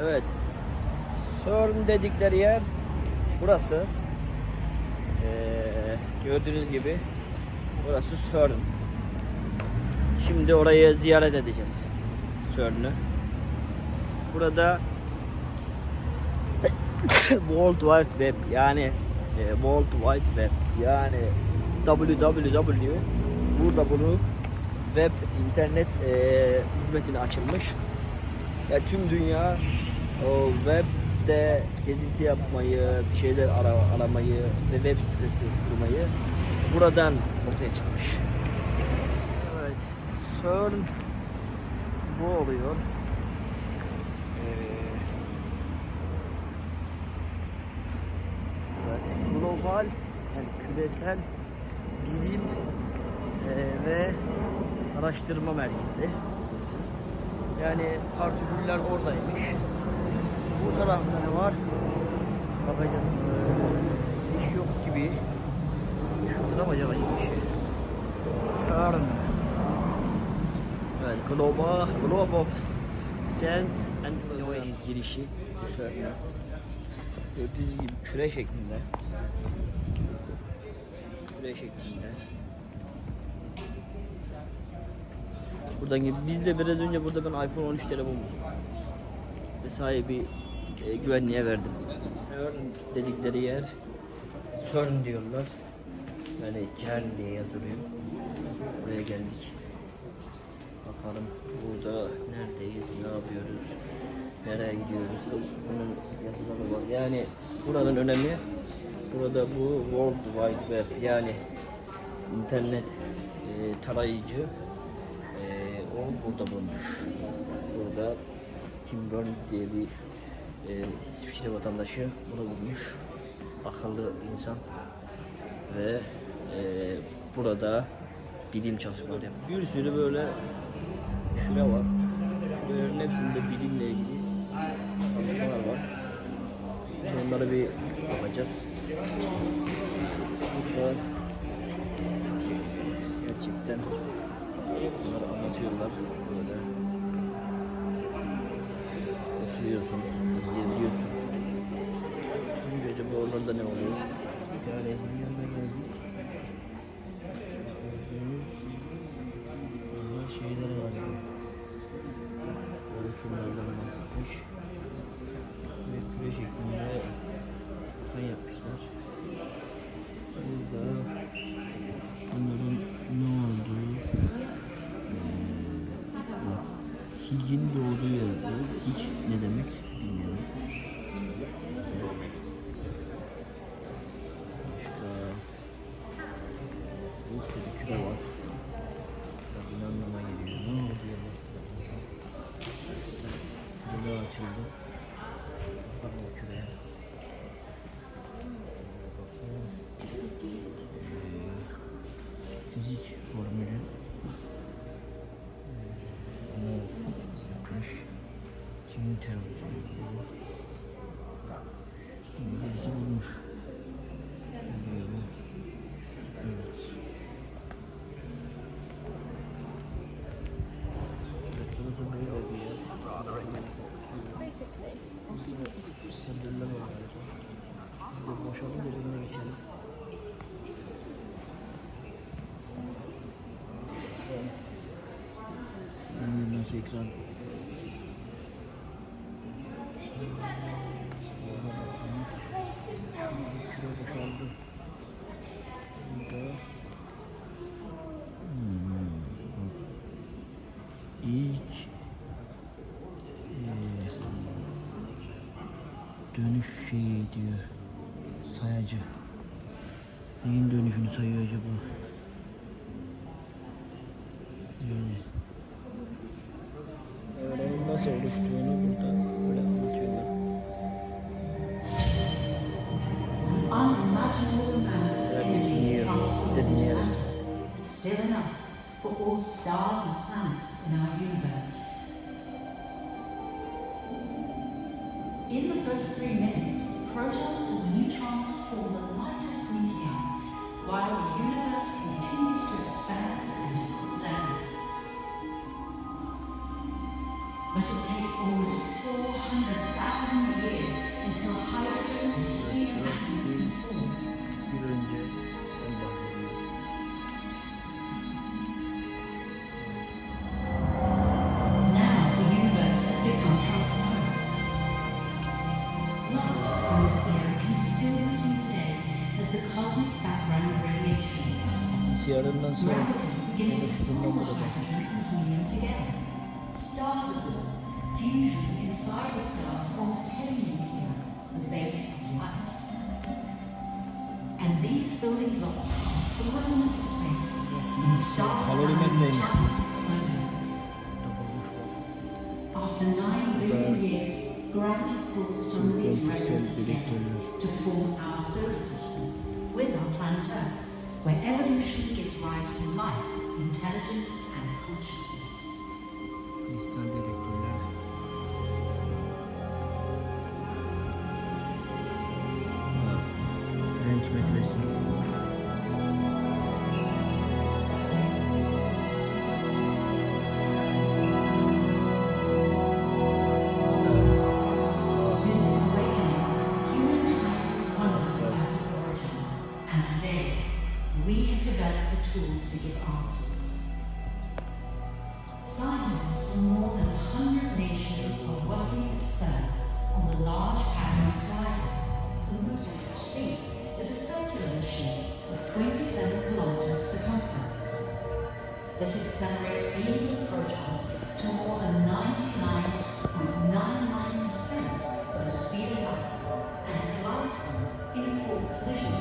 Evet. CERN dedikleri yer burası. Ee, gördüğünüz gibi burası CERN. Şimdi orayı ziyaret edeceğiz. CERN'ü. Burada World Wide Web yani e, World Wide Web yani www burada bunu web internet e, hizmetine açılmış. Ya tüm dünya o webde gezinti yapmayı, bir şeyler ara, aramayı ve web sitesi kurmayı buradan ortaya çıkmış. Evet, CERN bu oluyor. Ee, Evet, global yani küresel bilim e, ve araştırma merkezi. Yani partiküller oradaymış. Bu tarafta ne var? Bakacağız. Ee, iş yok gibi. Şurada mı acaba işi? CERN. Evet, Global, Globe of Science and Innovation girişi CERN. Gördüğünüz gibi küre şeklinde. Küre şeklinde. Buradan gibi biz de biraz önce burada ben iPhone 13 telefon buldum. Ve sahibi e, güvenliğe verdim. CERN dedikleri yer CERN diyorlar. Yani CERN diye yazılıyor. Buraya geldik. Bakalım burada neredeyiz, ne yapıyoruz, nereye gidiyoruz. Bunun yazıları var. Yani buranın önemi burada bu World Wide Web yani internet e, tarayıcı e, o burada bulmuş. Burada Tim Berners diye bir e, İsviçre vatandaşı bunu bulmuş. Akıllı insan ve e, burada bilim çalışmaları yapıyor. Bir sürü böyle şura var. Şuraların hepsinde bilimle ilgili çalışmalar var. Onları bir bakacağız. Burada gerçekten bunları anlatıyorlar. Böyle oturuyorsun, oralarda ne oluyor? Bir tanesinin yanına geldik. Yapmışlar. Burada bunların ne olduğu Higgin doğduğu yerde hiç ne demek açıldı. Bakın. Ee, Fizik formülü. Ee, Bunu yapmış. Kimin teorisi? Diyor. Sayacı. Neyin dönüşünü sayıyor acaba? Yani. Evrenin nasıl oluştuğunu burada böyle anlatıyorlar. still enough for all stars and planets in our universe. In the first three minutes, protons and neutrons form the lightest medium, while the universe continues to expand and cool down. but it takes almost 400,000 years until hydrogen and helium atoms can form. As the cosmic background radiation. Siyarından sonra Gravity begins to oluştuğundan burada hydrogen bahsetmiştim. and helium together. Stars are born. Fusion inside the stars forms the base of life. And these building blocks are thrown into space. Stars Kalorimetreymiş bu. explode. Tapılmış var. After 9 billion years, gravity pulls some of these Süper resonance güzel together to form our solar system with our planet Earth, where evolution gives rise to life, intelligence, and consciousness. Kristal dedektörler. Tools to give answers. Scientists from more than 100 nations are working at CERN on the Large Hadron Collider. The Musarach C is a circular machine of 27 kilometers circumference that accelerates beams of protons to more than 99.99% of the speed of light and collides them in full collision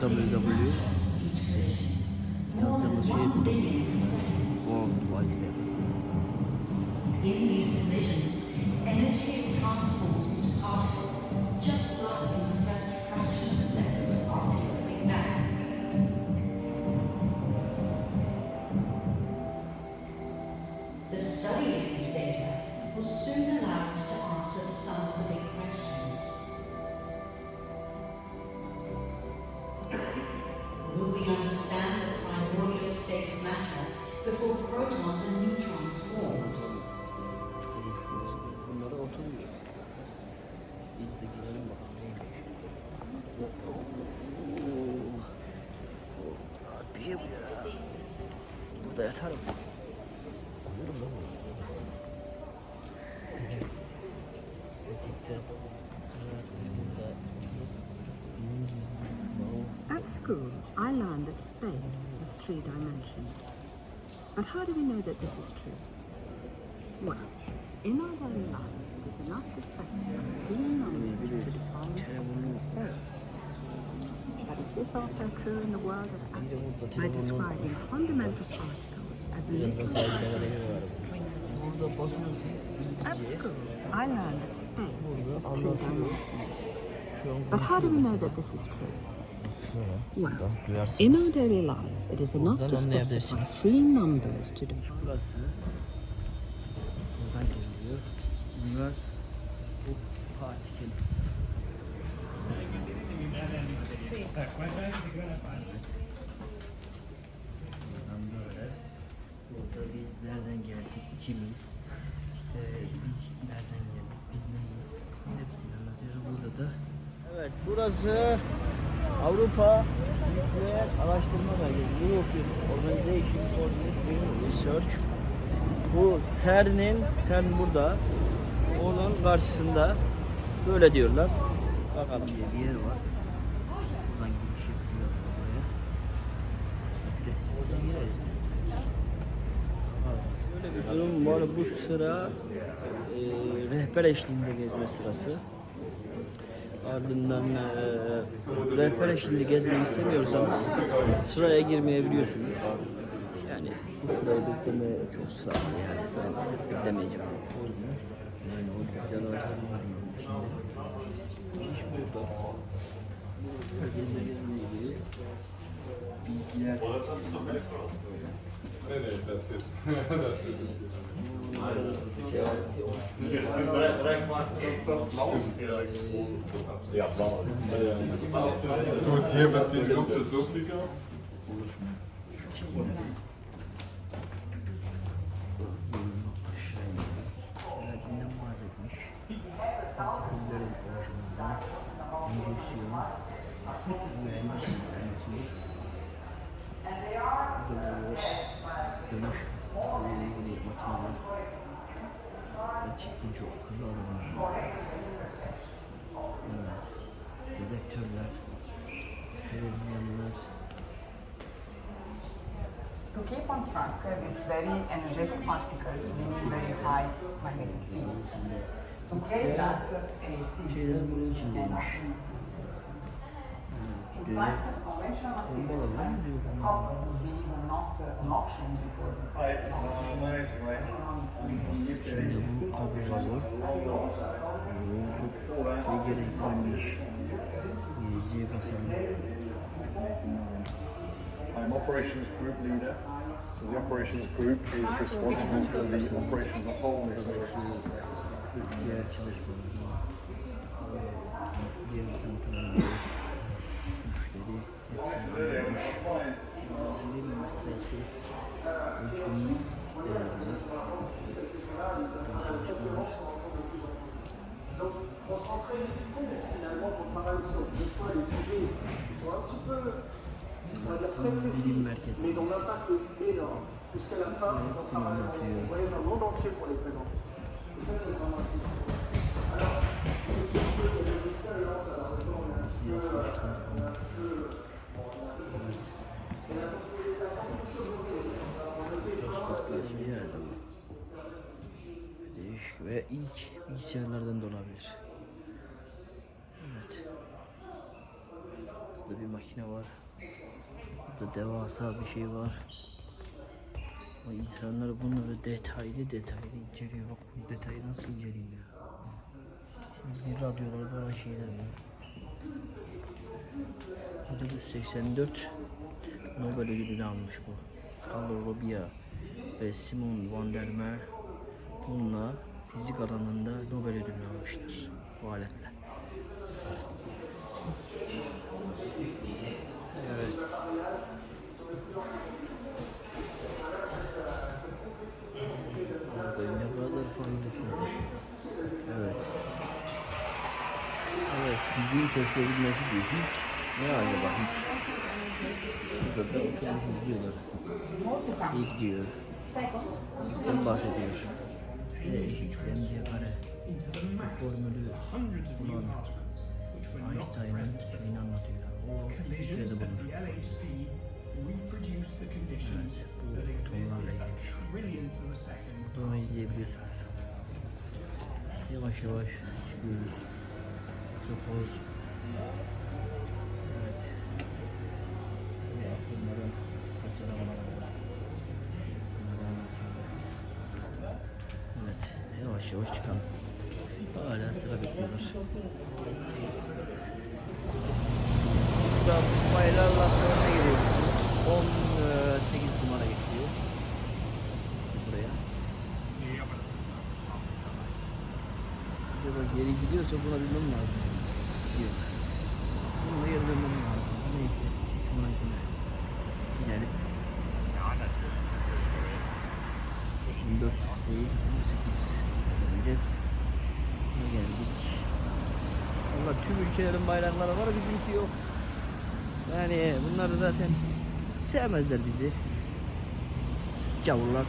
www.yazdım Will we understand the primordial state of matter before protons and neutrons formed? Bunlara oturmuyor. Biz de gidelim bakalım neymiş. Oo. Rahat bir şey bu ya. Burada yatarım. Uyurum lan burada. School, I learned that space was three dimensions. But how do we know that this is true? Well, in our daily life, there's enough to specify three numbers to define space. But is this also true in the world of atoms By describing fundamental particles as little particles. At school, I learned that space was three Anlatıyor. dimensions. But how do we know that this is true? Well, in our daily life, it is enough to specify three numbers to define. Burası buradan geliyor. Bunlar bu particles. Buradan böyle. Burada biz nereden geldik? Kimiz? İşte biz nereden geldik? Biz neyiz? Hepsini anlatıyor burada da. Evet burası Avrupa Nükleer Araştırma Merkezi. European Organization for Nuclear Research. Bu CERN'in, CERN burada. Onun karşısında böyle diyorlar. Bakalım diye bir yer var. Buradan giriş yapılıyor buraya. Ücretsizse gireriz. Böyle bir durum var. Bu sıra e, rehber eşliğinde gezme sırası. Ardından e, rehber eşliğinde gezmek istemiyorsanız sıraya girmeyebiliyorsunuz. Yani bu sırayı bekleme çok sıra yani ben beklemeyeceğim. Yani o yani içinde. İş burada. Orası nasıl duruyor? Nereye istersin? das ist Ja, blau. So, hier wird die Suppe suppiger. Thank you. Dönüş makineler. Gerçekten çok akıllı arabalar. Evet. Dedektörler. Televizyonlar. To keep on track these very energetic particles, we need very high magnetic fields. To create that, uh, a Şeyler bunun içindeymiş. In Diyor. fact, conventional Bombalar var mı diyor bunlar? copper would be even not uh, an option because it's Şimdi bu kablolar var. Bu çok şey gerekliymiş. Geleceğe basalım. I'm operations group leader. So the operations group is responsible for the operations of whole organization. Donc, on se rend très vite compte finalement qu'on travaille sur deux fois les sujets qui sont un petit peu on va dire très précis, mais dont l'impact est énorme. Jusqu'à la fin, on travaille, on voyage dans le monde entier pour les présenter. Birinci yerde bu. Değişik ve ilk bilgisayarlardan da olabilir. Evet. Burada bir makine var. Burada devasa bir şey var. Ama insanlar bunları detaylı detaylı inceliyor. Bak bu detayı nasıl inceleyeyim ya. Şimdi radyolarda olan şeyler var. 1984 Nobel ödülünü almış bu. Carlo Robbia ve Simon van der Meer bununla fizik alanında Nobel ödülünü almışlar bu aletle. Evet. Burada yine Brother Foundation. Evet. Evet, fiziğin keşfedilmesi diyor. Hiç ne acaba hiç? Burada da oturmuş izliyorlar. İlk diyor. Fizikten bahsediyor. Kare. Bu formülü bulan Einstein'ın şeyini anlatıyor. O İsviçre'de bulmuş. Evet, bu tonlarla ilgili. Burada onu izleyebiliyorsunuz. Yavaş yavaş çıkıyoruz. Çok hoş. Evet. Ve bunların parçalamaları. Evet. Yavaş yavaş çıkalım. Hala sıra bekliyorlar. Şurada baylarla sonra giriyorsunuz. 18 numara geçiyor. Buraya. Acaba geri gidiyorsa buna bilmem lazım. Gidiyor. Bununla geri dönmem lazım. Neyse. Sonrakine gidelim. 14 değil, 18 döneceğiz. Ne geldik? Valla tüm ülkelerin bayrakları var, bizimki yok. Yani bunlar zaten sevmezler bizi. Gavurlar.